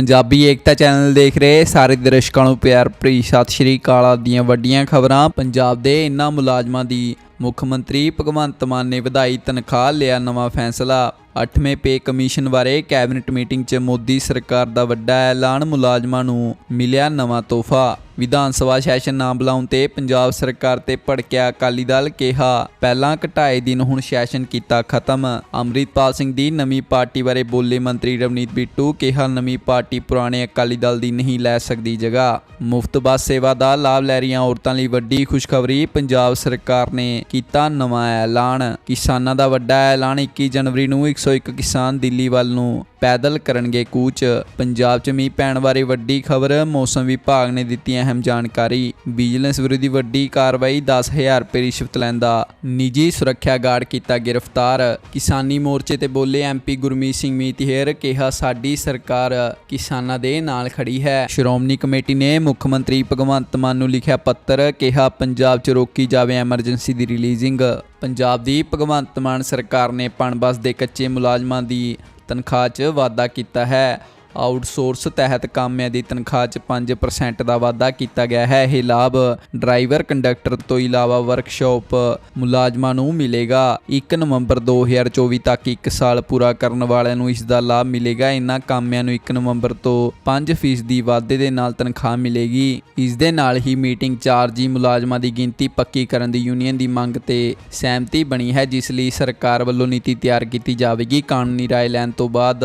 ਪੰਜਾਬੀ ਏਕਤਾ channel ਦੇਖ ਰਹੇ ਸਾਰੇ ਦਰਸ਼ਕਾਂ ਨੂੰ ਪਿਆਰ ਭਰੀ ਸਤਿ ਸ਼੍ਰੀ ਅਕਾਲ ਦੀਆਂ ਵੱਡੀਆਂ ਖਬਰਾਂ। ਪੰਜਾਬ ਦੇ ਇਨ੍ਹਾਂ ਮੁਲਾਜ਼ਮਾਂ ਦੀ ਮੁੱਖ ਮੰਤਰੀ ਭਗਵੰਤ ਮਾਨ ਨੇ ਵਧਾਈ ਤਨਖਾਹ, ਲਿਆ ਨਵਾਂ ਫੈਸਲਾ। 8ਵੇਂ ਪੇ ਕਮਿਸ਼ਨ ਬਾਰੇ ਕੈਬਨਿਟ ਮੀਟਿੰਗ 'ਚ ਮੋਦੀ ਸਰਕਾਰ ਦਾ ਵੱਡਾ ਐਲਾਨ ਮੁਲਾਜ਼ਮਾਂ ਨੂੰ ਮਿਲਿਆ ਨਵਾਂ ਤੋਹਫਾ। ਵਿਧਾਨ ਸਭਾ ਸੈਸ਼ਨ ਨਾ ਬੁਲਾਉਣ ਤੇ ਪੰਜਾਬ ਸਰਕਾਰ ਤੇ ਭੜਕਿਆ ਅਕਾਲੀ ਦਲ ਕਿਹਾ, ਪਹਿਲਾਂ ਘਟਾਏ ਦਿਨ ਹੁਣ ਸੈਸ਼ਨ ਕੀਤਾ ਖਤਮ। ਅੰਮ੍ਰਿਤਪਾਲ ਸਿੰਘ ਦੀ ਨਵੀਂ ਪਾਰਟੀ ਬਾਰੇ ਬੋਲੇ ਮੰਤਰੀ ਰਵਨੀਤ ਬਿੱਟੂ ਕਿਹਾ, ਨਵੀਂ ਪਾਰਟੀ ਪੁਰਾਣੇ ਅਕਾਲੀ ਦਲ ਦੀ ਨਹੀਂ ਲੈ ਸਕਦੀ ਜਗ੍ਹਾ। ਮੁਫਤ ਬੱਸ ਸੇਵਾ ਦਾ ਲਾਭ ਲੈ ਰਹੀਆਂ ਔਰਤਾਂ ਲਈ ਵੱਡੀ ਖੁਸ਼ਖਬਰੀ ਪੰਜਾਬ ਸਰਕਾਰ ਨੇ ਕੀਤਾ ਨਵਾਂ ਐਲਾਨ। ਕਿਸਾਨਾਂ ਦਾ ਵੱਡਾ ਐਲਾਨ 21 ਜਨਵਰੀ ਨੂੰ 101 ਕਿਸਾਨ ਦਿੱਲੀ ਵੱਲ ਨੂੰ ਪੈਦਲ ਕਰਨਗੇ ਕੂਚ। ਪੰਜਾਬ 'ਚ ਮੀਂਹ ਪੈਣ ਬਾਰੇ ਵੱਡੀ ਖਬਰ, ਮੌਸਮ ਵਿਭਾਗ ਨੇ ਦਿੱਤੀ ਅਹਿਮ ਜਾਣਕਾਰੀ। ਵਿਜੀਲੈਂਸ ਵਿਰੋਧੀ ਵੱਡੀ ਕਾਰਵਾਈ 10000 ਰੁਪਏ ਰਿਸ਼ਵਤ ਲੈਂਦਾ ਨਿੱਜੀ ਸੁਰੱਖਿਆ ਗਾਰਡ ਕੀਤਾ ਗ੍ਰਿਫਤਾਰ। ਕਿਸਾਨੀ ਮੋਰਚੇ ਤੇ ਬੋਲੇ ਐਮਪੀ ਗੁਰਮੀਤ ਸਿੰਘ ਮੀਤਹਿਰ ਕਿਹਾ, ਸਾਡੀ ਸਰਕਾਰ ਕਿਸਾਨਾਂ ਦੇ ਨਾਲ ਖੜੀ ਹੈ। ਸ਼੍ਰੋਮਣੀ ਕਮੇਟੀ ਨੇ ਮੁੱਖ ਮੰਤਰੀ ਭਗਵੰਤ ਮਾਨ ਨੂੰ ਲਿਖਿਆ ਪੱਤਰ, ਕਿਹਾ, ਪੰਜਾਬ 'ਚ ਰੋਕੀ ਜਾਵੇ ਐਮਰਜੈਂਸੀ ਦੀ ਰਿਲੀਜ਼ਿੰਗ। ਪੰਜਾਬ ਦੀ ਭਗਵੰਤ ਮਾਨ ਸਰਕਾਰ ਨੇ ਪਣਬਸ ਦੇ ਕੱਚੇ ਮੁਲਾਜ਼ਮਾਂ ਦੀ ਤਨਖਾਹ 'ਚ ਵਾਧਾ ਕੀਤਾ ਹੈ। ਆਊਟਸੋਰਸ ਤਹਿਤ ਕਾਮਿਆਂ ਦੀ ਤਨਖਾਹ 'ਚ 5% ਦਾ ਵਾਧਾ ਕੀਤਾ ਗਿਆ ਹੈ। ਇਹ ਲਾਭ ਡਰਾਈਵਰ, ਕੰਡਕਟਰ ਤੋਂ ਇਲਾਵਾ ਵਰਕਸ਼ਾਪ ਮੁਲਾਜ਼ਮਾਂ ਨੂੰ ਮਿਲੇਗਾ। 1 ਨਵੰਬਰ 2024 ਤੱਕ 1 ਸਾਲ ਪੂਰਾ ਕਰਨ ਵਾਲਿਆਂ ਨੂੰ ਇਸ ਦਾ ਲਾਭ ਮਿਲੇਗਾ। ਇਹਨਾਂ ਕਾਮਿਆਂ ਨੂੰ 1 ਨਵੰਬਰ ਤੋਂ 5% ਦੀ ਵਾਧੇ ਦੇ ਨਾਲ ਤਨਖਾਹ ਮਿਲੇਗੀ। ਇਸ ਦੇ ਨਾਲ ਹੀ ਮੀਟਿੰਗ ਚਾਰਜੀ ਮੁਲਾਜ਼ਮਾਂ ਦੀ ਗਿਣਤੀ ਪੱਕੀ ਕਰਨ ਦੀ ਯੂਨੀਅਨ ਦੀ ਮੰਗ ਤੇ ਸਹਿਮਤੀ ਬਣੀ ਹੈ, ਜਿਸ ਲਈ ਸਰਕਾਰ ਵੱਲੋਂ ਨੀਤੀ ਤਿਆਰ ਕੀਤੀ ਜਾਵੇਗੀ। ਕਾਨੂੰਨੀ ਰਾਏ ਲੈਣ ਤੋਂ ਬਾਅਦ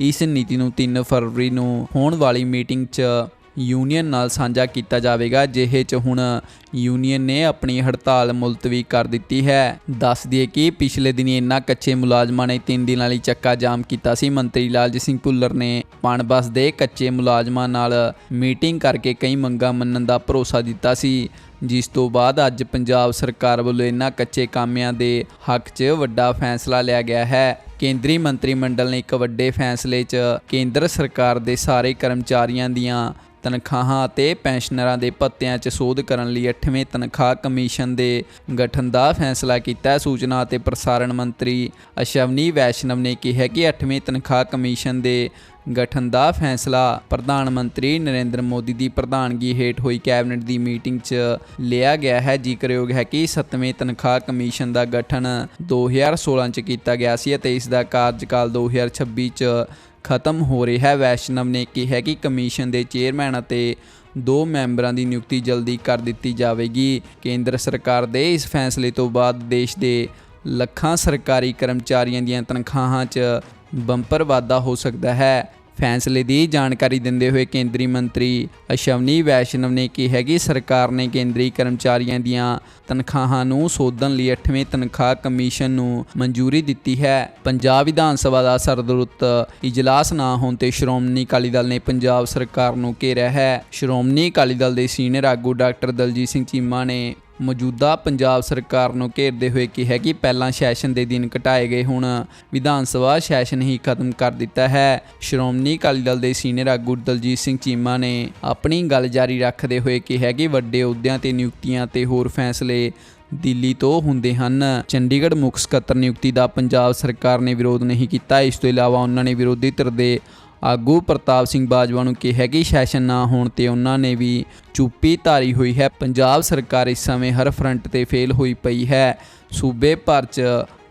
ਇਸ ਨੀਤੀ ਨੂੰ 3 ਫਰਵਰੀ ਨੂੰ ਹੋਣ ਵਾਲੀ ਮੀਟਿੰਗ 'ਚ ਯੂਨੀਅਨ ਨਾਲ ਸਾਂਝਾ ਕੀਤਾ ਜਾਵੇਗਾ, ਜਿਹੇ 'ਚ ਹੁਣ ਯੂਨੀਅਨ ਨੇ ਆਪਣੀ ਹੜਤਾਲ ਮੁਲਤਵੀ ਕਰ ਦਿੱਤੀ ਹੈ। ਦੱਸ ਦਈਏ ਕਿ ਪਿਛਲੇ ਦਿਨੀ ਇਨ੍ਹਾਂ ਕੱਚੇ ਮੁਲਾਜ਼ਮਾਂ ਨੇ 3 ਦਿਨਾਂ ਲਈ ਚੱਕਾ ਜਾਮ ਕੀਤਾ ਸੀ। ਮੰਤਰੀ ਲਾਲਜੀਤ ਸਿੰਘ ਭੁੱਲਰ ਨੇ ਪਣਬਸ ਦੇ ਕੱਚੇ ਮੁਲਾਜ਼ਮਾਂ ਨਾਲ ਮੀਟਿੰਗ ਕਰਕੇ ਕਈ ਮੰਗਾਂ ਮੰਨਣ ਦਾ ਭਰੋਸਾ ਦਿੱਤਾ ਸੀ। ਜਿਸ ਤੋਂ ਬਾਅਦ ਅੱਜ ਪੰਜਾਬ ਸਰਕਾਰ ਵੱਲੋਂ ਇਨ੍ਹਾਂ ਕੱਚੇ ਕਾਮਿਆਂ ਦੇ ਹੱਕ 'ਚ ਵੱਡਾ ਫੈਸਲਾ ਲਿਆ ਗਿਆ ਹੈ। ਕੇਂਦਰੀ ਮੰਤਰੀ ਮੰਡਲ ਨੇ ਇੱਕ ਵੱਡੇ ਫੈਸਲੇ 'ਚ ਕੇਂਦਰ ਸਰਕਾਰ ਦੇ ਸਾਰੇ ਕਰਮਚਾਰੀਆਂ ਦੀਆਂ ਤਨਖਾਹਾਂ ਅਤੇ ਪੈਨਸ਼ਨਰਾਂ ਦੇ ਭੱਤਿਆਂ 'ਚ ਸੋਧ ਕਰਨ ਲਈ 8ਵੇਂ ਤਨਖਾਹ ਕਮਿਸ਼ਨ ਦੇ ਗਠਨ ਦਾ ਫੈਸਲਾ ਕੀਤਾ। ਹੈ ਸੂਚਨਾ ਅਤੇ ਪ੍ਰਸਾਰਣ ਮੰਤਰੀ ਅਸ਼ਵਨੀ ਵੈਸ਼ਨਵ ਨੇ ਕਿਹਾ ਕਿ 8ਵੇਂ ਤਨਖਾਹ ਕਮਿਸ਼ਨ ਦੇ ਗਠਨ ਦਾ ਫੈਸਲਾ। ਪ੍ਰਧਾਨ ਮੰਤਰੀ ਨਰਿੰਦਰ ਮੋਦੀ ਦੀ ਪ੍ਰਧਾਨਗੀ ਹੇਠ ਹੋਈ ਕੈਬਨਿਟ ਦੀ ਮੀਟਿੰਗ 'ਚ ਲਿਆ ਗਿਆ ਹੈ। ਜ਼ਿਕਰਯੋਗ ਹੈ ਕਿ 7ਵੇਂ ਤਨਖਾਹ ਕਮਿਸ਼ਨ ਦਾ ਗਠਨ 2016 'ਚ ਕੀਤਾ ਗਿਆ ਸੀ ਅਤੇ ਇਸ ਦਾ ਕਾਰਜਕਾਲ 2026 'ਚ ਖਤਮ ਹੋ ਰਿਹਾ ਹੈ। ਵੈਸ਼ਨਵ ਨੇ ਕਿਹਾ ਕਿ ਕਮਿਸ਼ਨ ਦੇ ਚੇਅਰਮੈਨ ਅਤੇ ਦੋ ਮੈਂਬਰਾਂ ਦੀ ਨਿਯੁਕਤੀ ਜਲਦੀ ਕਰ ਦਿੱਤੀ ਜਾਵੇਗੀ। ਕੇਂਦਰ ਸਰਕਾਰ ਦੇ ਇਸ ਫੈਸਲੇ ਤੋਂ ਬਾਅਦ ਦੇਸ਼ ਦੇ ਲੱਖਾਂ ਸਰਕਾਰੀ ਕਰਮਚਾਰੀਆਂ ਦੀਆਂ ਤਨਖਾਹਾਂ 'ਚ ਬੰਪਰ ਵਾਧਾ ਹੋ ਸਕਦਾ ਹੈ। ਫੈਸਲੇ ਦੀ ਜਾਣਕਾਰੀ ਦਿੰਦੇ ਹੋਏ ਕੇਂਦਰੀ ਮੰਤਰੀ ਅਸ਼ਵਨੀ ਵੈਸ਼ਨਵ ਨੇ ਕਿਹਾ ਕਿ ਸਰਕਾਰ ਨੇ ਕੇਂਦਰੀ ਕਰਮਚਾਰੀਆਂ ਦੀਆਂ ਤਨਖਾਹਾਂ ਨੂੰ ਸੋਧਣ ਲਈ 8ਵੇਂ ਤਨਖਾਹ ਕਮਿਸ਼ਨ ਨੂੰ ਮਨਜ਼ੂਰੀ ਦਿੱਤੀ ਹੈ। ਪੰਜਾਬ ਵਿਧਾਨ ਸਭਾ ਦਾ ਸਰਦਰੁੱਤ ਇਜਲਾਸ ਨਾ ਹੋਣ ਤੇ ਸ਼੍ਰੋਮਣੀ ਅਕਾਲੀ ਦਲ ਨੇ ਪੰਜਾਬ ਸਰਕਾਰ ਨੂੰ ਘੇਰਿਆ ਹੈ। ਸ਼੍ਰੋਮਣੀ ਅਕਾਲੀ ਦਲ ਦੇ ਸੀਨੀਅਰ ਆਗੂ ਡਾਕਟਰ ਦਲਜੀਤ ਸਿੰਘ ਚੀਮਾ ਨੇ ਮੌਜੂਦਾ ਪੰਜਾਬ ਸਰਕਾਰ ਨੂੰ ਘੇਰਦੇ ਹੋਏ ਕਿਹਾ ਕਿ ਪਹਿਲਾਂ ਸੈਸ਼ਨ ਦੇ ਦਿਨ ਘਟਾਏ ਗਏ ਹੁਣ ਵਿਧਾਨ ਸਭਾ ਸੈਸ਼ਨ ਹੀ ਖਤਮ ਕਰ ਦਿੱਤਾ ਹੈ। ਸ਼੍ਰੋਮਣੀ ਅਕਾਲੀ ਦਲ ਦੇ ਸੀਨੀਅਰ ਆਗੂ ਦਲਜੀਤ ਸਿੰਘ ਚੀਮਾ ਨੇ ਆਪਣੀ ਗੱਲ ਜਾਰੀ ਰੱਖਦੇ ਹੋਏ ਕਿਹਾ ਕਿ ਵੱਡੇ ਅਹੁਦਿਆਂ ਤੇ ਨਿਯੁਕਤੀਆਂ ਤੇ ਹੋਰ ਫੈਸਲੇ ਦਿੱਲੀ ਤੋਂ ਹੁੰਦੇ ਹਨ। ਚੰਡੀਗੜ੍ਹ ਮੁੱਖ ਸਕੱਤਰ ਨਿਯੁਕਤੀ ਦਾ ਪੰਜਾਬ ਸਰਕਾਰ ਨੇ ਵਿਰੋਧ ਨਹੀਂ ਕੀਤਾ। ਇਸ ਤੋਂ ਇਲਾਵਾ ਉਹਨਾਂ ਨੇ ਵਿਰੋਧੀ ਧਿਰ ਦੇ ਆਗੂ ਪ੍ਰਤਾਪ ਸਿੰਘ ਬਾਜਵਾ ਨੂੰ ਕਿਹਾ ਕਿ ਸੈਸ਼ਨ ਨਾ ਹੋਣ ਤੇ ਉਹਨਾਂ ਨੇ ਵੀ ਚੁੱਪੀ ਧਾਰੀ ਹੋਈ ਹੈ। ਪੰਜਾਬ ਸਰਕਾਰ ਇਸ ਸਮੇਂ ਹਰ ਫਰੰਟ ਤੇ ਫੇਲ ਹੋਈ ਪਈ ਹੈ। ਸੂਬੇ ਭਰ 'ਚ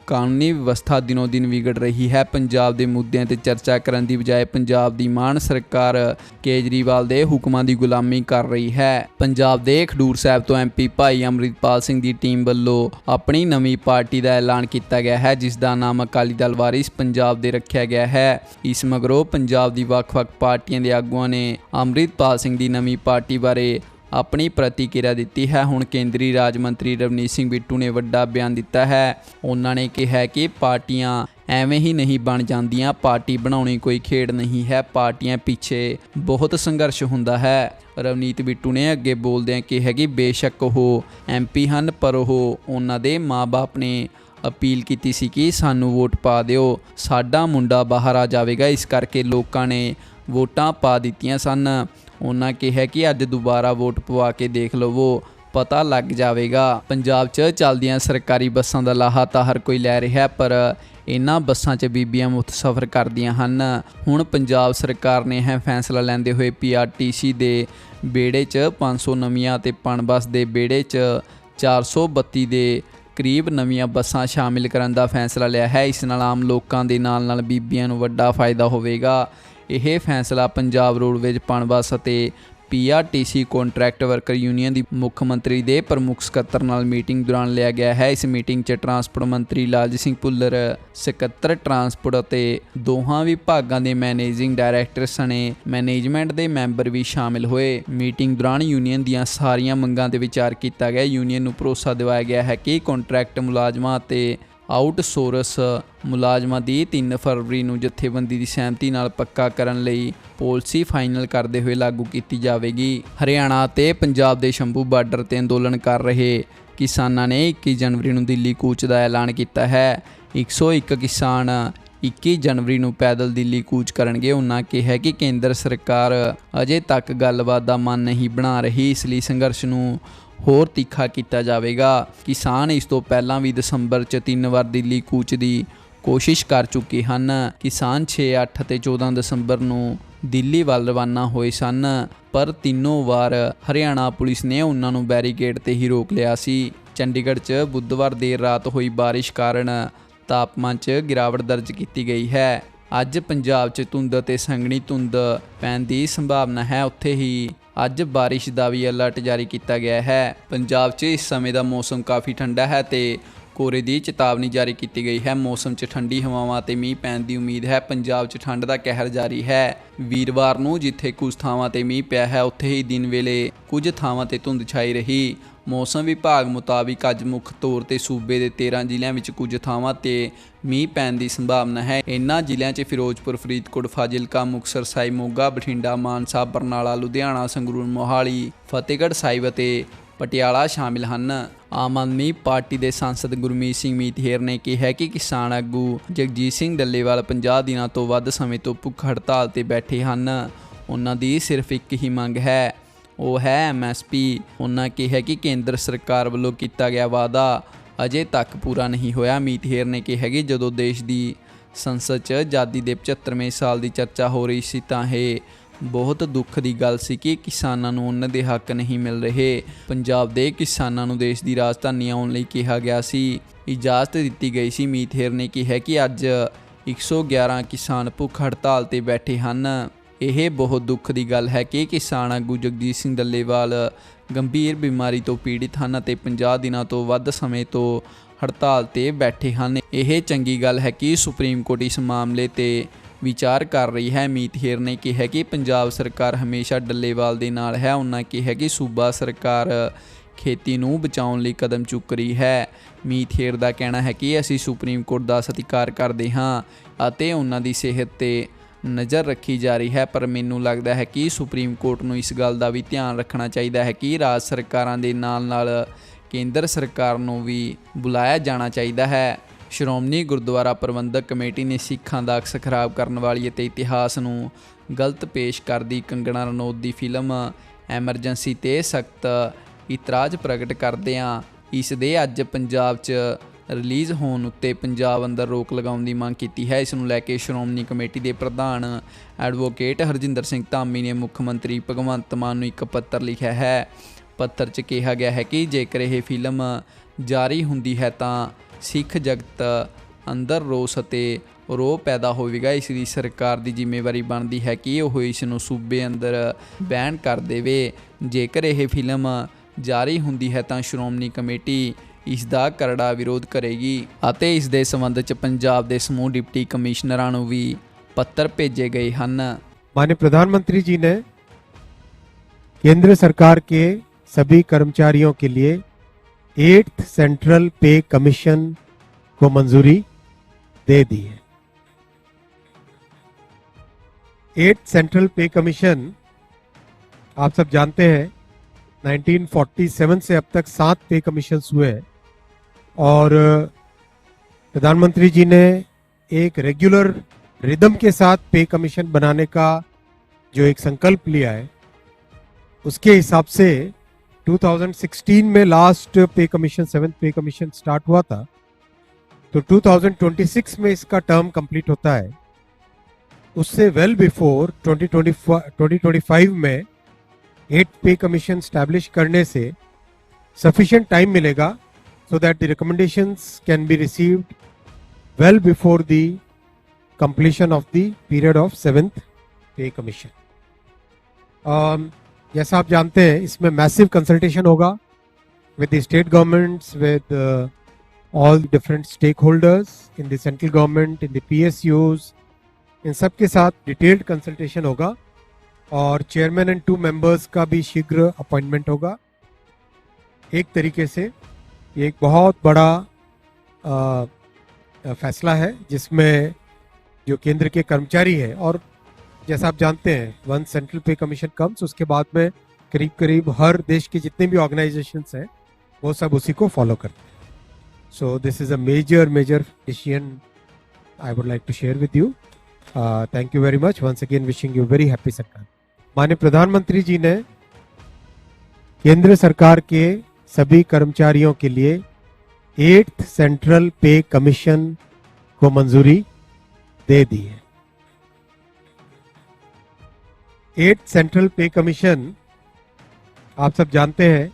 ਕਾਨੂੰਨੀ ਵਿਵਸਥਾ ਦਿਨੋ ਦਿਨ ਵਿਗੜ ਰਹੀ ਹੈ। ਪੰਜਾਬ ਦੇ ਮੁੱਦਿਆਂ ਤੇ ਚਰਚਾ ਕਰਨ ਦੀ ਬਜਾਏ ਪੰਜਾਬ ਦੀ ਮਾਨ ਸਰਕਾਰ ਕੇਜਰੀਵਾਲ ਦੇ ਹੁਕਮਾਂ ਦੀ ਗੁਲਾਮੀ ਕਰ ਰਹੀ ਹੈ। ਪੰਜਾਬ ਦੇ ਖਡੂਰ ਸਾਹਿਬ ਤੋਂ ਐਮਪੀ ਭਾਈ ਅਮਰਿਤਪਾਲ ਸਿੰਘ ਦੀ ਟੀਮ ਵੱਲੋਂ ਆਪਣੀ ਨਵੀਂ ਪਾਰਟੀ ਦਾ ਐਲਾਨ ਕੀਤਾ ਗਿਆ ਹੈ, ਜਿਸ ਦਾ ਨਾਮ ਅਕਾਲੀ ਦਲ ਵਾਰਿਸ ਪੰਜਾਬ ਦੇ ਰੱਖਿਆ ਗਿਆ ਹੈ। ਇਸ ਮਗਰੋਂ ਪੰਜਾਬ ਦੀ ਵੱਖ-ਵੱਖ ਪਾਰਟੀਆਂ ਦੇ ਆਗੂਆਂ ਨੇ ਅਮਰਿਤਪਾਲ ਸਿੰਘ ਦੀ ਨਵੀਂ ਪਾਰਟੀ ਬਾਰੇ ਆਪਣੀ ਪ੍ਰਤੀਕਿਰਿਆ ਦਿੱਤੀ ਹੈ। ਹੁਣ ਕੇਂਦਰੀ ਰਾਜ ਮੰਤਰੀ ਰਵਨੀਤ ਸਿੰਘ ਬਿੱਟੂ ਨੇ ਵੱਡਾ ਬਿਆਨ ਦਿੱਤਾ ਹੈ। ਉਹਨਾਂ ਨੇ ਕਿਹਾ ਕਿ ਪਾਰਟੀਆਂ ਐਵੇਂ ਹੀ ਨਹੀਂ ਬਣ ਜਾਂਦੀਆਂ। ਪਾਰਟੀ ਬਣਾਉਣੀ ਕੋਈ ਖੇਡ ਨਹੀਂ ਹੈ। ਪਾਰਟੀਆਂ ਪਿੱਛੇ ਬਹੁਤ ਸੰਘਰਸ਼ ਹੁੰਦਾ ਹੈ। ਰਵਨੀਤ ਬਿੱਟੂ ਨੇ ਅੱਗੇ ਬੋਲਦਿਆਂ ਕਿਹਾ ਕਿ ਬੇਸ਼ੱਕ ਉਹ ਐਮਪੀ ਹਨ, ਪਰ ਉਹ ਉਹਨਾਂ ਦੇ ਮਾਪੇ ਨੇ ਅਪੀਲ ਕੀਤੀ ਸੀ ਕਿ ਸਾਨੂੰ ਵੋਟ ਪਾ ਦਿਓ। ਸਾਡਾ ਮੁੰਡਾ ਬਾਹਰ ਆ ਜਾਵੇਗਾ। ਇਸ ਕਰਕੇ ਲੋਕਾਂ ਨੇ ਵੋਟਾਂ ਪਾ ਦਿੱਤੀਆਂ ਸਨ। ਉਹਨਾਂ ਕਿਹਾ ਕਿ ਅੱਜ ਦੁਬਾਰਾ ਵੋਟ ਪਵਾ ਕੇ ਦੇਖ ਲਵੋ, ਪਤਾ ਲੱਗ ਜਾਵੇਗਾ। ਪੰਜਾਬ 'ਚ ਚੱਲਦੀਆਂ ਸਰਕਾਰੀ ਬੱਸਾਂ ਦਾ ਲਾਹਾ ਤਾਂ ਹਰ ਕੋਈ ਲੈ ਰਿਹਾ, ਪਰ ਇਨ੍ਹਾਂ ਬੱਸਾਂ 'ਚ ਬੀਬੀਆਂ ਮੁਫਤ ਸਫ਼ਰ ਕਰਦੀਆਂ ਹਨ। ਹੁਣ ਪੰਜਾਬ ਸਰਕਾਰ ਨੇ ਇਹ ਫੈਸਲਾ ਲੈਂਦੇ ਹੋਏ ਪੀਆਰਟੀਸੀ ਦੇ ਬੇੜੇ 'ਚ 500 ਨਵੀਆਂ ਤੇ ਪਣਬਸ ਦੇ ਬੇੜੇ 'ਚ 432 ਦੇ ਕਰੀਬ ਨਵੀਆਂ ਬੱਸਾਂ ਸ਼ਾਮਿਲ ਕਰਨ ਦਾ ਫੈਸਲਾ ਲਿਆ ਹੈ। ਇਸ ਨਾਲ ਆਮ ਲੋਕਾਂ ਦੇ ਨਾਲ ਨਾਲ ਬੀਬੀਆਂ ਨੂੰ ਵੱਡਾ ਫਾਇਦਾ ਹੋਵੇਗਾ। ਇਹ ਫੈਸਲਾ ਪੰਜਾਬ ਰੋਡਵੇਜ਼, ਪਣਬਸ ਅਤੇ ਪੀਆਰਟੀਸੀ ਕੰਟਰੈਕਟ ਵਰਕਰ ਯੂਨੀਅਨ ਦੀ ਮੁੱਖ ਮੰਤਰੀ ਦੇ ਪ੍ਰਮੁੱਖ ਸਕੱਤਰ ਨਾਲ ਮੀਟਿੰਗ ਦੌਰਾਨ ਲਿਆ ਗਿਆ ਹੈ। ਇਸ ਮੀਟਿੰਗ 'ਚ ਟਰਾਂਸਪੋਰਟ ਮੰਤਰੀ ਲਾਲਜੀ ਸਿੰਘ ਭੁੱਲਰ, ਸਕੱਤਰ ਟਰਾਂਸਪੋਰਟ ਅਤੇ ਦੋਹਾਂ ਵਿਭਾਗਾਂ ਦੇ ਮੈਨੇਜਿੰਗ ਡਾਇਰੈਕਟਰ ਸਣੇ ਮੈਨੇਜਮੈਂਟ ਦੇ ਮੈਂਬਰ ਵੀ ਸ਼ਾਮਿਲ ਹੋਏ। ਮੀਟਿੰਗ ਦੌਰਾਨ ਯੂਨੀਅਨ ਦੀਆਂ ਸਾਰੀਆਂ ਮੰਗਾਂ ਤੇ ਵਿਚਾਰ ਕੀਤਾ ਗਿਆ। ਯੂਨੀਅਨ ਨੂੰ ਭਰੋਸਾ ਦਿਵਾਇਆ ਗਿਆ ਹੈ ਕਿ ਕੰਟਰੈਕਟ ਮੁਲਾਜ਼ਮਾਂ ਅਤੇ ਆਊਟਸੋਰਸ ਮੁਲਾਜ਼ਮਾਂ ਦੀ 3 ਫਰਵਰੀ ਨੂੰ ਜਥੇਬੰਦੀ ਦੀ ਸਹਿਮਤੀ ਨਾਲ ਪੱਕਾ ਕਰਨ ਲਈ ਪਾਲਿਸੀ ਫਾਈਨਲ ਕਰਦੇ ਹੋਏ ਲਾਗੂ ਕੀਤੀ ਜਾਵੇਗੀ। ਹਰਿਆਣਾ ਤੇ ਪੰਜਾਬ ਦੇ ਸ਼ੰਭੂ ਬਾਰਡਰ ਤੇ ਅੰਦੋਲਨ ਕਰ ਰਹੇ ਕਿਸਾਨਾਂ ਨੇ 21 ਜਨਵਰੀ ਨੂੰ ਦਿੱਲੀ ਕੂਚ ਦਾ ਐਲਾਨ ਕੀਤਾ ਹੈ। 101 ਕਿਸਾਨ 21 ਜਨਵਰੀ ਨੂੰ ਪੈਦਲ ਦਿੱਲੀ ਕੂਚ ਕਰਨਗੇ। ਉਹਨਾਂ ਕਿਹਾ ਕਿ ਕੇਂਦਰ ਸਰਕਾਰ ਅਜੇ ਤੱਕ ਗੱਲਬਾਤ ਦਾ ਮਨ ਨਹੀਂ ਬਣਾ ਰਹੀ, ਇਸ ਲਈ ਸੰਘਰਸ਼ ਨੂੰ ਹੋਰ ਤਿੱਖਾ ਕੀਤਾ ਜਾਵੇਗਾ। ਕਿਸਾਨ ਇਸ ਤੋਂ ਪਹਿਲਾਂ ਵੀ ਦਸੰਬਰ 'ਚ ਤਿੰਨ ਵਾਰ ਦਿੱਲੀ ਕੂਚ ਦੀ ਕੋਸ਼ਿਸ਼ ਕਰ ਚੁੱਕੇ ਹਨ। ਕਿਸਾਨ 6 8 ਅਤੇ 14 ਦਸੰਬਰ ਨੂੰ ਦਿੱਲੀ ਵੱਲ ਰਵਾਨਾ ਹੋਏ ਸਨ, ਪਰ ਤਿੰਨੋਂ ਵਾਰ ਹਰਿਆਣਾ ਪੁਲਿਸ ਨੇ ਉਹਨਾਂ ਨੂੰ ਬੈਰੀਕੇਡ ਤੇ ਹੀ ਰੋਕ ਲਿਆ ਸੀ। ਚੰਡੀਗੜ੍ਹ 'ਚ ਬੁੱਧਵਾਰ ਦੇਰ ਰਾਤ ਹੋਈ ਬਾਰਿਸ਼ ਕਾਰਨ ਤਾਪਮਾਨ 'ਚ ਗਿਰਾਵਟ ਦਰਜ ਕੀਤੀ ਗਈ ਹੈ। ਅੱਜ ਪੰਜਾਬ 'ਚ ਧੁੰਦ ਅਤੇ ਸੰਘਣੀ ਧੁੰਦ ਪੈਣ ਦੀ ਸੰਭਾਵਨਾ ਹੈ। ਉੱਥੇ ਹੀ ਅੱਜ ਬਾਰਿਸ਼ ਦਾ ਵੀ ਅਲਰਟ ਜਾਰੀ ਕੀਤਾ ਗਿਆ ਹੈ। ਪੰਜਾਬ 'ਚ ਇਸ ਸਮੇਂ ਦਾ ਮੌਸਮ ਕਾਫੀ ਠੰਡਾ ਹੈ ਤੇ ਕੋਰੇ ਦੀ ਚੇਤਾਵਨੀ ਜਾਰੀ ਕੀਤੀ ਗਈ ਹੈ। ਮੌਸਮ 'ਚ ਠੰਡੀ ਹਵਾਵਾਂ ਤੇ ਮੀਂਹ ਪੈਣ ਦੀ ਉਮੀਦ ਹੈ। ਪੰਜਾਬ 'ਚ ਠੰਡ ਦਾ ਕਹਿਰ ਜਾਰੀ ਹੈ। ਵੀਰਵਾਰ ਨੂੰ ਜਿੱਥੇ ਕੁਝ ਥਾਵਾਂ ਤੇ ਮੀਂਹ ਪਿਆ ਹੈ, ਉੱਥੇ ਹੀ ਦਿਨ ਵੇਲੇ ਕੁਝ ਥਾਵਾਂ ਤੇ ਧੁੰਦ ਛਾਈ ਰਹੀ। ਮੌਸਮ ਵਿਭਾਗ ਮੁਤਾਬਿਕ ਅੱਜ ਮੁੱਖ ਤੌਰ ਤੇ ਸੂਬੇ ਦੇ 13 ਜ਼ਿਲ੍ਹਿਆਂ ਵਿੱਚ ਕੁਝ ਥਾਵਾਂ ਤੇ ਮੀਂਹ ਪੈਣ ਦੀ ਸੰਭਾਵਨਾ ਹੈ। ਇਨ੍ਹਾਂ ਜ਼ਿਲ੍ਹਿਆਂ 'ਚ ਫਿਰੋਜ਼ਪੁਰ, ਫਰੀਦਕੋਟ, ਫਾਜ਼ਿਲਕਾ, ਮੁਕਤਸਰ ਸਾਹਿਬ ਮੋਗਾ, ਬਠਿੰਡਾ, ਮਾਨਸਾ, ਬਰਨਾਲਾ, ਲੁਧਿਆਣਾ, ਸੰਗਰੂਰ, ਮੋਹਾਲੀ, ਫਤਿਹਗੜ੍ਹ ਸਾਹਿਬ ਅਤੇ ਪਟਿਆਲਾ ਸ਼ਾਮਿਲ ਹਨ। ਆਮ ਆਦਮੀ ਪਾਰਟੀ ਦੇ ਸਾਂਸਦ ਗੁਰਮੀਤ ਸਿੰਘ ਮੀਤਹੇਰ ਨੇ ਕਿਹਾ ਕਿ ਕਿਸਾਨ ਆਗੂ ਜਗਜੀਤ ਸਿੰਘ ਡੱਲੇਵਾਲ 50 ਦਿਨਾਂ ਤੋਂ ਵੱਧ ਸਮੇਂ ਤੋਂ ਭੁੱਖ ਹੜਤਾਲ ਤੇ ਬੈਠੇ ਹਨ। ਉਹਨਾਂ ਦੀ ਸਿਰਫ ਇੱਕ ਹੀ ਮੰਗ ਹੈ। ਉਹ ਹੈ ਐਮਐਸਪੀ ਉਹਨਾਂ ਕਿਹਾ ਕਿ ਕੇਂਦਰ ਸਰਕਾਰ ਵੱਲੋਂ ਕੀਤਾ ਗਿਆ ਵਾਅਦਾ ਅਜੇ ਤੱਕ ਪੂਰਾ ਨਹੀਂ ਹੋਇਆ। ਮੀਤਹੇਰ ਨੇ ਕਿਹਾ ਕਿ ਜਦੋਂ ਦੇਸ਼ ਦੀ ਸੰਸਦ 'ਚ ਆਜ਼ਾਦੀ ਦੇ 75ਵੇਂ ਸਾਲ ਦੀ ਚਰਚਾ ਹੋ ਰਹੀ ਸੀ ਤਾਂ ਇਹ ਬਹੁਤ ਦੁੱਖ ਦੀ ਗੱਲ ਸੀ ਕਿ ਕਿਸਾਨਾਂ ਨੂੰ ਉਹਨਾਂ ਦੇ ਹੱਕ ਨਹੀਂ ਮਿਲ ਰਹੇ। ਪੰਜਾਬ ਦੇ ਕਿਸਾਨਾਂ ਨੂੰ ਦੇਸ਼ ਦੀ ਰਾਜਧਾਨੀ ਆਉਣ ਲਈ ਕਿਹਾ ਗਿਆ ਸੀ। ਇਜਾਜ਼ਤ ਦਿੱਤੀ ਗਈ ਸੀ। ਮੀਤਹੇਰ ਨੇ ਕਿਹਾ ਕਿ ਅੱਜ 111 ਕਿਸਾਨ ਭੁੱਖ ਹੜਤਾਲ ਤੇ ਬੈਠੇ ਹਨ। ਇਹ ਬਹੁਤ ਦੁੱਖ ਦੀ ਗੱਲ ਹੈ ਕਿ ਕਿਸਾਨ ਆਗੂ ਜਗਜੀਤ ਸਿੰਘ ਡੱਲੇਵਾਲ ਗੰਭੀਰ ਬਿਮਾਰੀ ਤੋਂ ਪੀੜਿਤ ਹਨ ਅਤੇ 50 ਦਿਨਾਂ ਤੋਂ ਵੱਧ ਸਮੇਂ ਤੋਂ ਹੜਤਾਲ ਤੇ ਬੈਠੇ ਹਨ। ਇਹ ਚੰਗੀ ਗੱਲ ਹੈ ਕਿ ਸੁਪਰੀਮ ਕੋਰਟ ਇਸ ਮਾਮਲੇ ਤੇ ਵਿਚਾਰ ਕਰ ਰਹੀ ਹੈ। ਮੀਤ ਹੇਰ ਨੇ ਕਿਹਾ ਕਿ ਪੰਜਾਬ ਸਰਕਾਰ ਹਮੇਸ਼ਾ ਡੱਲੇਵਾਲ ਦੇ ਨਾਲ ਹੈ। ਉਹਨਾਂ ਕਿਹਾ ਕਿ ਸੂਬਾ ਸਰਕਾਰ ਖੇਤੀ ਨੂੰ ਬਚਾਉਣ ਲਈ ਕਦਮ ਚੁੱਕ ਰਹੀ ਹੈ। ਮੀਤ ਹੇਰ ਦਾ ਕਹਿਣਾ ਹੈ ਕਿ ਅਸੀਂ ਸੁਪਰੀਮ ਕੋਰਟ ਦਾ ਸਤਿਕਾਰ ਕਰਦੇ ਹਾਂ ਅਤੇ ਉਹਨਾਂ ਦੀ ਸਿਹਤ ਤੇ ਨਜ਼ਰ ਰੱਖੀ ਜਾ ਰਹੀ ਹੈ। ਪਰ ਮੈਨੂੰ ਲੱਗਦਾ ਹੈ ਕਿ ਸੁਪਰੀਮ ਕੋਰਟ ਨੂੰ ਇਸ ਗੱਲ ਦਾ ਵੀ ਧਿਆਨ ਰੱਖਣਾ ਚਾਹੀਦਾ ਹੈ ਕਿ ਰਾਜ ਸਰਕਾਰਾਂ ਦੇ ਨਾਲ-ਨਾਲ ਕੇਂਦਰ ਸਰਕਾਰ ਨੂੰ ਵੀ ਬੁਲਾਇਆ ਜਾਣਾ ਚਾਹੀਦਾ ਹੈ। ਸ਼੍ਰੋਮਣੀ ਗੁਰਦੁਆਰਾ ਪ੍ਰਬੰਧਕ ਕਮੇਟੀ ਨੇ ਸਿੱਖਾਂ ਦਾ ਅਕਸ ਖਰਾਬ ਕਰਨ ਵਾਲੀ ਅਤੇ ਇਤਿਹਾਸ ਨੂੰ ਗਲਤ ਪੇਸ਼ ਕਰਦੀ ਕੰਗਣਾ ਰਣੌਤ ਦੀ ਫਿਲਮ ਐਮਰਜੈਂਸੀ ਤੇ ਸਖਤ ਇਤਰਾਜ਼ ਪ੍ਰਗਟ ਕਰਦਿਆਂ ਇਸ ਦੇ ਅੱਜ ਪੰਜਾਬ 'ਚ ਰਿਲੀਜ਼ ਹੋਣ ਉੱਤੇ ਪੰਜਾਬ ਅੰਦਰ ਰੋਕ ਲਗਾਉਣ ਦੀ ਮੰਗ ਕੀਤੀ ਹੈ। ਇਸ ਨੂੰ ਲੈ ਕੇ ਸ਼੍ਰੋਮਣੀ ਕਮੇਟੀ ਦੇ ਪ੍ਰਧਾਨ ਐਡਵੋਕੇਟ ਹਰਜਿੰਦਰ ਸਿੰਘ ਧਾਮੀ ਨੇ ਮੁੱਖ ਮੰਤਰੀ ਭਗਵੰਤ ਮਾਨ ਨੂੰ ਇੱਕ ਪੱਤਰ ਲਿਖਿਆ ਹੈ। ਪੱਤਰ 'ਚ ਕਿਹਾ ਗਿਆ ਹੈ ਕਿ ਜੇਕਰ ਇਹ ਫਿਲਮ ਜਾਰੀ ਹੁੰਦੀ ਹੈ ਤਾਂ ਸਿੱਖ ਜਗਤ ਅੰਦਰ ਰੋਸ ਅਤੇ ਰੋਹ ਪੈਦਾ ਹੋਵੇਗਾ ਇਸ ਲਈ ਸਰਕਾਰ ਦੀ ਜ਼ਿੰਮੇਵਾਰੀ ਬਣਦੀ ਹੈ ਕਿ ਉਹ ਇਸ ਨੂੰ ਸੂਬੇ ਅੰਦਰ ਬੈਨ ਕਰ ਦੇਵੇ ਜੇਕਰ ਇਹ ਫਿਲਮ ਜਾਰੀ ਹੁੰਦੀ ਹੈ ਤਾਂ ਸ਼੍ਰੋਮਣੀ ਕਮੇਟੀ ਇਸ ਦਾ ਕਰੜਾ ਵਿਰੋਧ ਕਰੇਗੀ ਅਤੇ ਇਸ ਦੇ ਸੰਬੰਧ 'ਚ ਪੰਜਾਬ ਦੇ ਸਮੂਹ ਡਿਪਟੀ ਕਮਿਸ਼ਨਰਾਂ ਨੂੰ ਵੀ ਪੱਤਰ ਭੇਜੇ ਗਏ ਹਨ माननीय प्रधानमंत्री जी ने केंद्र सरकार के सभी कर्मचारियों के लिए एट्थ सेंट्रल पे कमीशन को मंजूरी दे दी है। एट्थ सेंट्रल पे कमीशन, आप सब जानते हैं 1947 से अब तक सात पे कमीशन हुए हैं। और प्रधानमंत्री जी ने एक रेगुलर रिदम के साथ पे कमीशन बनाने का जो एक संकल्प लिया है, उसके हिसाब से 2016 में last pay commission seventh pay commission start हुआ था। तो 2026 में इसका टर्म कंप्लीट होता है। उससे वेल बिफोर 2024 2025 में एट पे कमीशन स्टैब्लिश करने से सफिशेंट टाइम मिलेगा so that the recommendation can be received well before the completion of the period of seventh pay commission जैसा आप जानते हैं इसमें मैसिव कंसल्टेशन होगा with the state governments, with uh, all the different stakeholders in the central government, in the इन सब के साथ डिटेल्ड कंसल्टेशन होगा और चेयरमैन एंड टू मेंबर्स का भी शीघ्र अपॉइंटमेंट होगा। एक तरीके से ये एक बहुत बड़ा आ, फैसला है जिसमें जो केंद्र के कर्मचारी हैं और जैसा आप जानते हैं one central pay commission comes उसके बाद में करीब करीब हर देश के जितने भी ऑर्गेनाइजेशन हैं, वो सब उसी को फॉलो करते हैं। So this is a major major decision I would like to share with you thank you very much once again wishing you very happy सरकार माननीय प्रधानमंत्री जी ने केंद्र सरकार के सभी कर्मचारियों के लिए एट्थ सेंट्रल पे कमीशन को मंजूरी दे दी है। एट्थ सेंट्रल पे कमीशन, आप सब जानते हैं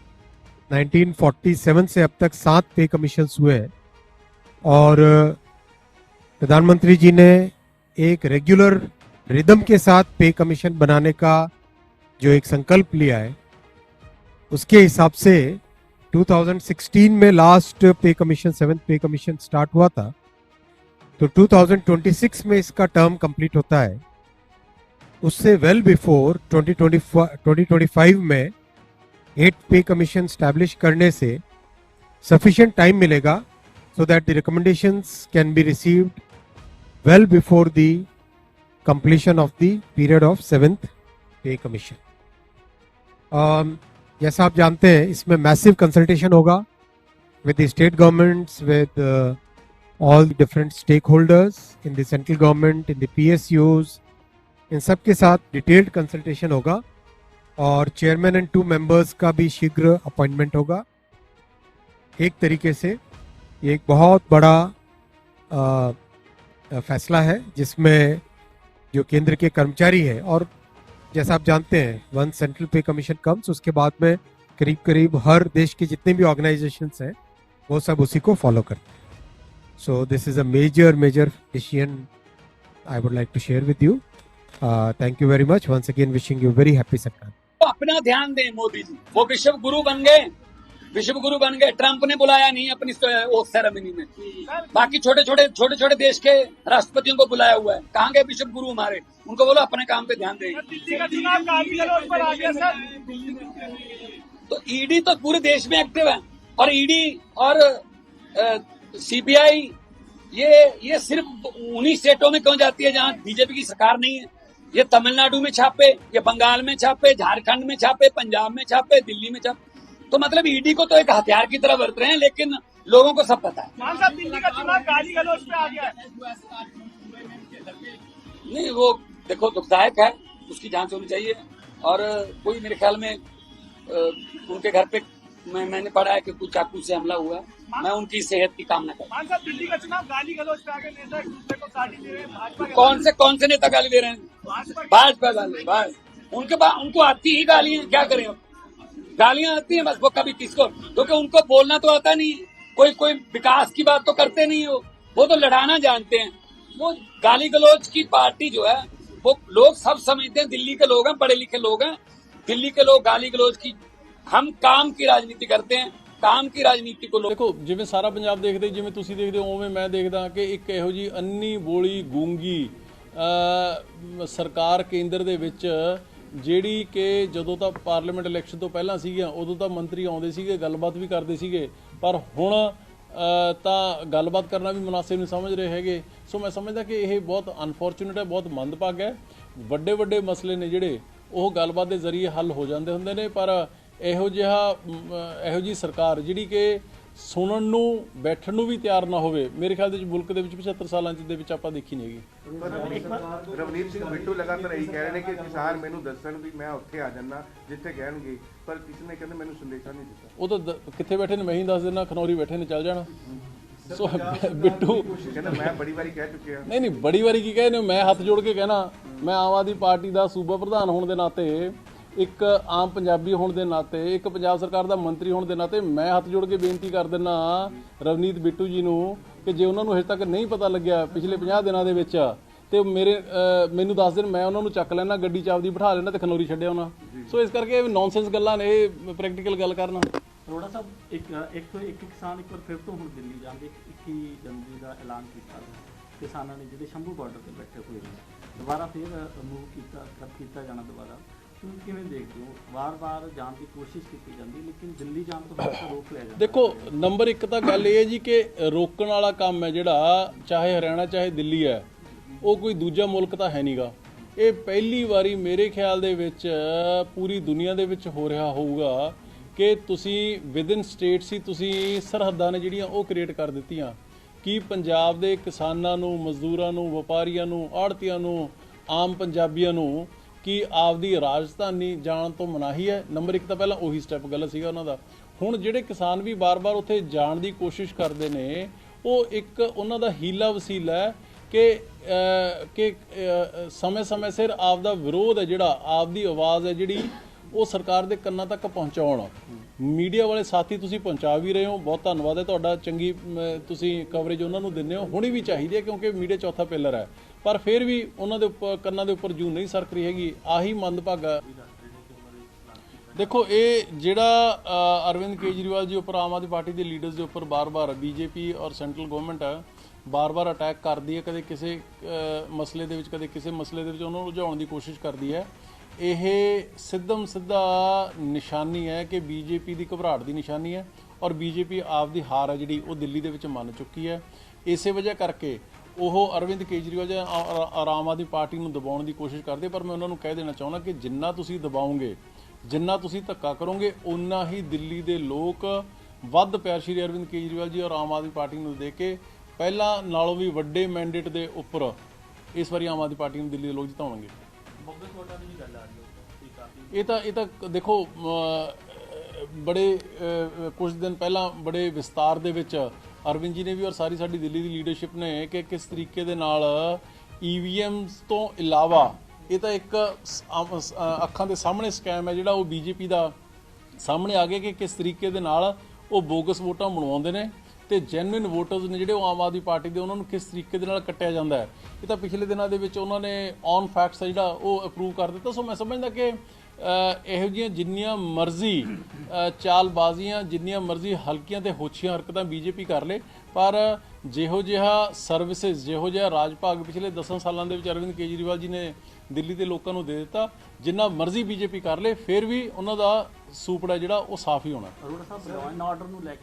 1947 से अब तक सात पे कमीशन हुए हैं। और प्रधानमंत्री जी ने एक रेगुलर रिदम के साथ पे कमीशन बनाने का जो एक संकल्प लिया है, उसके हिसाब से 2016 में last pay commission seventh pay commission start हुआ था। तो 2026 में इसका टर्म कंप्लीट होता है। उससे वेल बिफोर 2025 2025 में एट पे कमीशन स्टैब्लिश करने से सफिशिएंट टाइम मिलेगा so that the recommendations can be received well before the completion of the period of seventh pay commission. Um, जैसा आप जानते हैं इसमें मैसिव कंसल्टेशन होगा with the state governments, with uh, all the different stakeholders in the central government, in the PSUs, इन सब के साथ detailed consultation होगा और चेयरमैन एंड टू मेंबर्स का भी शीघ्र अपॉइंटमेंट होगा। एक तरीके से ये एक बहुत बड़ा आ, फैसला है जिसमें जो केंद्र के कर्मचारी हैं और जैसा आप जानते हैं one central pay commission comes उसके बाद में करीब करीब हर देश के जितने भी ऑर्गेनाइजेशंस हैं वो सब उसी को फॉलो करते हैं। So this is a major major decision I would like to share with you thank you very much once again wishing you very happy सरकार तो अपना ध्यान दें मोदी जी। वो विश्व गुरु बन गए। विश्व गुरु बन गए। ट्रंप ने बुलाया नहीं अपनी वो सेरेमनी में। बाकी छोटे छोटे छोटे छोटे देश के राष्ट्रपतियों को बुलाया हुआ है। कहाँ गए विश्व गुरु हमारे? उनको बोलो अपने काम पे ध्यान दें। दिल्ली का चुनाव काफ़ी गलत पर आ गया सर? तो ईडी तो पूरे देश में एक्टिव है। और ईडी और सीबीआई ये ये सिर्फ़ उन्हीं स्टेटों में क्यों जाती है जहाँ बीजेपी की सरकार नहीं है? ये तमिलनाडु में छापे ये बंगाल में छापे झारखंड में छापे पंजाब में छापे दिल्ली में छापे। तो मतलब ईडी को तो एक हथियार की तरह बरत रहे हैं लेकिन लोगों को सब पता है। दिल्ली का चुनाव गाली गलौज आ गया नहीं वो देखो दुखदायक है उसकी जाँच होनी चाहिए। और कोई मेरे ख्याल में उनके घर पे मैं मैंने पढ़ा है कि कुछ चाकू से हमला हुआ है। मैं उनकी सेहत की कामना करता दिल्ली का चुनाव गाली गलौज पे आ नेता एक दूसरे को गाली दे रहे हैं भाजपा हूँ के कौन से कौन से नेता गाली दे रहे हैं? भाजपा गाली बस उनके पास उनको आती ही गालियाँ क्या करें अब गालियाँ आती हैं बस वो कभी किसको? क्योंकि उनको बोलना तो आता नहीं कोई कोई विकास की बात तो करते नहीं हो। वो तो लड़ाना जानते हैं। वो गाली गलौज की पार्टी जो है वो लोग सब समझते हैं दिल्ली के लोग हैं पढ़े लिखे लोग हैं। दिल्ली के लोग गाली गलौज की हम काम की राजनीति करते हैं काम की राजनीति को लोग ਦੇਖੋ ਜਿਵੇਂ ਸਾਰਾ ਪੰਜਾਬ ਦੇਖਦੇ ਜਿਵੇਂ ਤੁਸੀਂ ਦੇਖਦੇ ਹੋ ਉਵੇਂ ਮੈਂ ਦੇਖਦਾ ਕਿ ਇੱਕ ਇਹੋ ਜੀ ਅੰਨੀ ਬੋਲੀ ਗੂੰਗੀ ਅ, ਸਰਕਾਰ ਕੇਂਦਰ ਦੇ ਵਿੱਚ ਜਿਹੜੀ ਕਿ ਜਦੋਂ ਤਾਂ ਪਾਰਲੀਮੈਂਟ ਇਲੈਕਸ਼ਨ ਤੋਂ ਪਹਿਲਾਂ ਸੀਗੀਆਂ ਉਦੋਂ ਤਾਂ ਮੰਤਰੀ ਆਉਂਦੇ ਸੀਗੇ ਗੱਲਬਾਤ ਵੀ ਕਰਦੇ ਸੀਗੇ ਪਰ ਹੁਣ ਅ, ਤਾਂ ਗੱਲਬਾਤ ਕਰਨਾ ਵੀ ਮੁਨਾਸਿਬ ਨਹੀਂ ਸਮਝ ਰਹੇ ਹੈਗੇ ਸੋ ਮੈਂ ਸਮਝਦਾ ਕਿ ਇਹ ਬਹੁਤ ਅਨਫੋਰਚੂਨੇਟ ਹੈ ਬਹੁਤ ਮੰਦਭਾਗਾ ਹੈ ਵੱਡੇ ਵੱਡੇ ਮਸਲੇ ਨੇ ਜਿਹੜੇ ਉਹ ਗੱਲਬਾਤ ਦੇ ਜ਼ਰੀਏ ਹੱਲ ਹੋ ਜਾਂਦੇ ਹੁੰਦੇ ਨੇ ਪਰ ਇਹੋ ਜਿਹਾ ਇਹੋ ਜੀ ਸਰਕਾਰ ਜਿਹੜੀ ਕਿ ਸੁਣਨ ਨੂੰ ਬੈਠਣ ਨੂੰ ਵੀ ਤਿਆਰ ਨਾ ਹੋਵੇ ਮੇਰੇ ਖਿਆਲ ਦੇ ਵਿੱਚ ਮੁਲਕ ਦੇ ਵਿੱਚ 75 ਸਾਲਾਂ ਦੇ ਵਿੱਚ ਆਪਾਂ ਦੇਖੀ ਨਹੀਂ ਹੈਗੀ। ਰਵਨੀਤ ਸਿੰਘ ਬਿੱਟੂ ਲਗਾਤਾਰ ਇਹੀ ਕਹਿ ਰਹੇ ਨੇ ਕਿ ਕਿਸਾਨ ਮੈਨੂੰ ਦੱਸਣ ਵੀ ਮੈਂ ਉੱਥੇ ਆ ਜਾਣਾ ਜਿੱਥੇ ਕਹਿਣਗੇ ਪਰ ਕਿਸੇ ਨੇ ਕਹਿੰਦੇ ਮੈਨੂੰ ਸੰਦੇਸ਼ਾ ਨਹੀਂ ਦਿੱਤਾ। ਉਹ ਤਾਂ ਕਿੱਥੇ ਬੈਠੇ ਨੇ ਮੈਂ ਹੀ ਦੱਸ ਦਿੰਦਾ ਖਨੌਰੀ ਬੈਠੇ ਨੇ ਚੱਲ ਜਾਣਾ। ਸੋ ਬਿੱਟੂ ਕਹਿੰਦਾ ਮੈਂ ਬੜੀ ਵਾਰੀ ਕਹਿ ਚੁੱਕਿਆ। ਨਹੀਂ ਨਹੀਂ ਬੜੀ ਵਾਰੀ ਕੀ ਕਹੇ ਨੇ ਮੈਂ ਹੱਥ ਜੋੜ ਕੇ ਕਹਿਣਾ ਮੈਂ ਆਮ ਆਦਮੀ ਪਾਰਟੀ ਦਾ ਸੂਬਾ ਪ੍ਰਧਾਨ ਹੋਣ ਦੇ ਨਾਤੇ ਇੱਕ ਆਮ ਪੰਜਾਬੀ ਹੋਣ ਦੇ ਨਾਤੇ ਇੱਕ ਪੰਜਾਬ ਸਰਕਾਰ ਦਾ ਮੰਤਰੀ ਹੋਣ ਦੇ ਨਾਤੇ ਮੈਂ ਹੱਥ ਜੋੜ ਕੇ ਬੇਨਤੀ ਕਰ ਦਿੰਨਾ ਰਵਨੀਤ ਬਿੱਟੂ ਜੀ ਨੂੰ ਕਿ ਜੇ ਉਹਨਾਂ ਨੂੰ ਹਜੇ ਤੱਕ ਨਹੀਂ ਪਤਾ ਲੱਗਿਆ ਪਿਛਲੇ 50 ਦਿਨਾਂ ਦੇ ਵਿੱਚ ਤੇ ਮੇਰੇ ਮੈਨੂੰ ਦੱਸ ਦੇਣ ਮੈਂ ਉਹਨਾਂ ਨੂੰ ਚੱਕ ਲੈਣਾ ਗੱਡੀ ਚ ਆਪਦੀ ਬਿਠਾ ਲੈਣਾ ਤੇ ਖਨੌਰੀ ਛੱਡਿਆ ਉਹਨਾਂ। ਸੋ ਇਸ ਕਰਕੇ ਇਹ ਨੌਨਸੈਂਸ ਗੱਲਾਂ ਨੇ ਇਹ ਪ੍ਰੈਕਟੀਕਲ ਗੱਲ ਕਰਨਾ। ਅਰੋੜਾ ਸਾਹਿਬ ਇੱਕ ਇੱਕ ਤੋਂ ਇੱਕ ਕਿਸਾਨ ਇੱਕ ਵਾਰ ਫਿਰ ਤੋਂ ਹੁਣ ਦਿੱਲੀ ਜਾਂਦੇ 21 ਜਨਵਰੀ ਦਾ ਐਲਾਨ ਕੀਤਾ। ਕਿਸਾਨਾਂ ਨੇ ਜਿਹੜੇ ਸ਼ੰਭੂ ਬਾਰਡਰ ਤੇ ਬੈਠੇ ਹੋਏ ਨੇ ਦੁਬਾਰਾ ਫਿਰ ਮੂਵ ਕੀਤਾ ਕਰ ਕੀਤਾ ਜਾਣਾ ਦੁਬਾਰਾ। ਤੁਸੀਂ ਕਿਵੇਂ ਦੇਖਦੇ ਹੋ? ਵਾਰ-ਵਾਰ ਜਾਣ ਦੀ ਕੋਸ਼ਿਸ਼ ਕੀਤੀ ਜਾਂਦੀ, ਲੇਕਿਨ ਦਿੱਲੀ ਜਾਣ ਤੋਂ ਹਮੇਸ਼ਾ ਰੋਕ ਲਿਆ ਜਾਂਦਾ। ਦੇਖੋ, ਨੰਬਰ 1 ਤਾਂ ਗੱਲ ਇਹ ਹੈ ਜੀ ਕਿ ਰੋਕਣ ਵਾਲਾ ਕੰਮ ਹੈ ਜਿਹੜਾ, ਚਾਹੇ ਹਰਿਆਣਾ, ਚਾਹੇ ਦਿੱਲੀ ਹੈ, ਉਹ ਕੋਈ ਦੂਜਾ ਮੁਲਕ ਤਾਂ ਹੈ ਨਹੀਂਗਾ। ਇਹ ਪਹਿਲੀ ਵਾਰੀ ਮੇਰੇ ਖਿਆਲ ਦੇ ਵਿੱਚ ਪੂਰੀ ਦੁਨੀਆ ਦੇ ਵਿੱਚ ਹੋ ਰਿਹਾ ਹੋਊਗਾ ਕਿ ਤੁਸੀਂ ਵਿਦਿਨ ਸਟੇਟਸ ਹੀ ਤੁਸੀਂ ਸਰਹੱਦਾਂ ਨੇ ਜਿਹੜੀਆਂ ਉਹ ਕ੍ਰੀਏਟ ਕਰ ਦਿੱਤੀਆਂ। ਕਿ ਪੰਜਾਬ ਦੇ ਕਿਸਾਨਾਂ ਨੂੰ, ਮਜ਼ਦੂਰਾਂ ਨੂੰ, ਵਪਾਰੀਆਂ ਨੂੰ ਆੜਤੀਆਂ ਨੂੰ, ਆਮ ਪੰਜਾਬੀਆਂ ਨੂੰ ਕਿ ਆਪਦੀ ਰਾਜਧਾਨੀ ਜਾਣ ਤੋਂ ਮਨਾਹੀ ਹੈ। ਨੰਬਰ 1 ਤਾਂ ਪਹਿਲਾਂ ਉਹੀ ਸਟੈਪ ਗਲਤ ਸੀਗਾ ਉਹਨਾਂ ਦਾ। ਹੁਣ ਜਿਹੜੇ ਕਿਸਾਨ ਵੀ ਬਾਰ-ਬਾਰ ਉੱਥੇ ਜਾਣ ਦੀ ਕੋਸ਼ਿਸ਼ ਕਰਦੇ ਨੇ, ਉਹ ਇੱਕ ਉਹਨਾਂ ਦਾ ਹੀਲਾ ਵਸੀਲਾ ਹੈ ਕਿ ਕਿ ਸਮੇਂ-ਸਮੇਂ ਸਿਰ ਆਪਦਾ ਵਿਰੋਧ ਹੈ ਜਿਹੜਾ, ਆਪਦੀ ਆਵਾਜ਼ ਹੈ ਜਿਹੜੀ, ਉਹ ਸਰਕਾਰ ਦੇ ਕੰਨਾਂ ਤੱਕ ਪਹੁੰਚਾਉਣ। ਮੀਡੀਆ ਵਾਲੇ ਸਾਥੀ ਤੁਸੀਂ ਪਹੁੰਚਾ ਵੀ ਰਹੇ ਹੋ, ਬਹੁਤ ਧੰਨਵਾਦ ਹੈ ਤੁਹਾਡਾ, ਚੰਗੀ ਤੁਸੀਂ ਕਵਰੇਜ ਉਹਨਾਂ ਨੂੰ ਦਿੰਦੇ ਹੋ, ਹੁਣੀ ਵੀ ਚਾਹੀਦੀ ਹੈ ਕਿਉਂਕਿ ਮੀਡੀਆ ਚੌਥਾ ਪਿਲਰ ਹੈ। ਪਰ ਫਿਰ ਵੀ ਉਹਨਾਂ ਦੇ ਉੱਪਰ, ਕੰਨਾਂ ਦੇ ਉੱਪਰ ਜੂ ਨਹੀਂ ਸਰਕ ਰਹੀ ਹੈਗੀ, ਆਹੀ ਮੰਦਭਾਗਾ ਦੇਖੋ, ਇਹ ਜਿਹੜਾ ਅਰਵਿੰਦ ਕੇਜਰੀਵਾਲ ਜੀ ਉੱਪਰ ਆਮ ਆਦਮੀ ਪਾਰਟੀ ਦੇ ਲੀਡਰਸ ਦੇ ਉੱਪਰ ਬਾਰ-ਬਾਰ ਬੀਜੇਪੀ ਔਰ ਸੈਂਟਰਲ ਗਵਰਨਮੈਂਟ ਬਾਰ-ਬਾਰ ਅਟੈਕ ਕਰਦੀ ਹੈ, ਕਦੇ ਕਿਸੇ ਮਸਲੇ ਦੇ ਵਿੱਚ, ਕਦੇ ਕਿਸੇ ਮਸਲੇ ਦੇ ਵਿੱਚ ਉਹਨਾਂ ਨੂੰ ਉਲਝਾਉਣ ਦੀ ਕੋਸ਼ਿਸ਼ ਕਰਦੀ ਹੈ। ਇਹ ਸਿੱਧਮ ਸਿੱਧਾ ਨਿਸ਼ਾਨੀ ਹੈ ਕਿ ਬੀਜੇਪੀ ਦੀ ਘਬਰਾਹਟ ਦੀ ਨਿਸ਼ਾਨੀ ਹੈ ਔਰ ਬੀਜੇਪੀ ਆਪਦੀ ਹਾਰ ਹੈ ਜਿਹੜੀ ਉਹ ਦਿੱਲੀ ਦੇ ਵਿੱਚ ਮੰਨ ਚੁੱਕੀ ਹੈ। ਇਸੇ ਵਜ੍ਹਾ ਕਰਕੇ ਉਹ ਅਰਵਿੰਦ ਕੇਜਰੀਵਾਲ ਜਾਂ ਆ- ਆਮ ਆਦਮੀ ਪਾਰਟੀ ਨੂੰ ਦਬਾਉਣ ਦੀ ਕੋਸ਼ਿਸ਼ ਕਰਦੇ, ਪਰ ਮੈਂ ਉਹਨਾਂ ਨੂੰ ਕਹਿ ਦੇਣਾ ਚਾਹੁੰਦਾ ਕਿ ਜਿੰਨਾ ਤੁਸੀਂ ਦਬਾਓਗੇ, ਜਿੰਨਾ ਤੁਸੀਂ ਧੱਕਾ ਕਰੋਗੇ ਉਨਾ ਹੀ ਦਿੱਲੀ ਦੇ ਲੋਕ ਵੱਧ ਪਿਆਰ ਸ਼੍ਰੀ ਅਰਵਿੰਦ ਕੇਜਰੀਵਾਲ ਜੀ ਔਰ ਆਮ ਆਦਮੀ ਪਾਰਟੀ ਨੂੰ ਦੇ ਕੇ ਪਹਿਲਾਂ ਨਾਲੋਂ ਵੀ ਵੱਡੇ ਮੈਂਡੇਟ ਦੇ ਉੱਪਰ ਇਸ ਵਾਰੀ ਆਮ ਆਦਮੀ ਪਾਰਟੀ ਨੂੰ ਦਿੱਲੀ ਦੇ ਲੋਕ ਜਿਤਾਉਣਗੇ। ਬੋਗਸ ਵੋਟਾਂ ਦੀ ਗੱਲ ਆ ਰਹੀ ਹੈ ਕਾਫੀ ਇਹ ਤਾਂ ਇਹ ਤਾਂ ਦੇਖੋ ਬੜੇ ਕੁਝ ਦਿਨ ਪਹਿਲਾਂ ਬੜੇ ਵਿਸਤਾਰ ਦੇ ਵਿੱਚ ਅਰਵਿੰਦ ਜੀ ਨੇ ਵੀ ਔਰ ਸਾਰੀ ਸਾਡੀ ਦਿੱਲੀ ਦੀ ਲੀਡਰਸ਼ਿਪ ਨੇ ਕਿ ਕਿਸ ਤਰੀਕੇ ਦੇ ਨਾਲ ਈਵੀਐਮਸ ਤੋਂ ਇਲਾਵਾ ਇਹ ਤਾਂ ਇੱਕ ਅੱਖਾਂ ਦੇ ਸਾਹਮਣੇ ਸਕੈਮ ਹੈ ਜਿਹੜਾ ਉਹ ਬੀਜੇਪੀ ਦਾ ਸਾਹਮਣੇ ਆ ਗਿਆ ਕਿ ਕਿਸ ਤਰੀਕੇ ਦੇ ਨਾਲ ਉਹ ਬੋਗਸ ਵੋਟਾਂ ਬਣਵਾਉਂਦੇ ਨੇ। ਤੇ ਜੈਨੂਇਨ ਵੋਟਰਸ ਨੇ ਜਿਹੜੇ ਉਹ ਆਮ ਆਦਮੀ ਪਾਰਟੀ ਦੇ, ਉਹਨਾਂ ਨੂੰ ਕਿਸ ਤਰੀਕੇ ਦੇ ਨਾਲ ਕੱਟਿਆ ਜਾਂਦਾ ਹੈ? ਇਹ ਤਾਂ ਪਿਛਲੇ ਦਿਨਾਂ ਦੇ ਵਿੱਚ ਉਹਨਾਂ ਨੇ ਔਨ ਫੈਕਟਸ ਜਿਹੜਾ ਉਹ ਅਪਰੂਵ ਕਰ ਦਿੱਤਾ। ਸੋ ਮੈਂ ਸਮਝਦਾ ਕਿ ਇਹੋ ਜਿਹੀਆਂ ਜਿੰਨੀਆਂ ਮਰਜ਼ੀ ਚਾਲਬਾਜ਼ੀਆਂ, ਜਿੰਨੀਆਂ ਮਰਜ਼ੀ ਹਲਕੀਆਂ ਤੇ ਹੋਛੀਆਂ ਹਰਕਤਾਂ ਬੀਜੇਪੀ ਕਰ ਲੇ, ਪਰ ਜਿਹੋ ਜਿਹਾ ਸਰਵਿਸਿਜ਼ ਜਿਹੋ ਜਿਹਾ ਰਾਜ ਭਾਗ ਪਿਛਲੇ 10 ਸਾਲਾਂ ਦੇ ਵਿੱਚ ਅਰਵਿੰਦ ਕੇਜਰੀਵਾਲ ਜੀ ਨੇ ਦਿੱਲੀ ਦੇ ਲੋਕਾਂ ਨੂੰ ਦੇ ਦਿੱਤਾ, ਜਿੰਨਾ ਮਰਜ਼ੀ ਬੀਜੇਪੀ ਕਰ ਲੇ, ਫਿਰ ਵੀ ਉਹਨਾਂ ਦਾ ਸੂਪੜਾ ਜਿਹੜਾ ਉਹ ਸਾਫ਼ ਹੀ ਹੋਣਾ। Arora Sahib law and order ਨੂੰ ਲੈ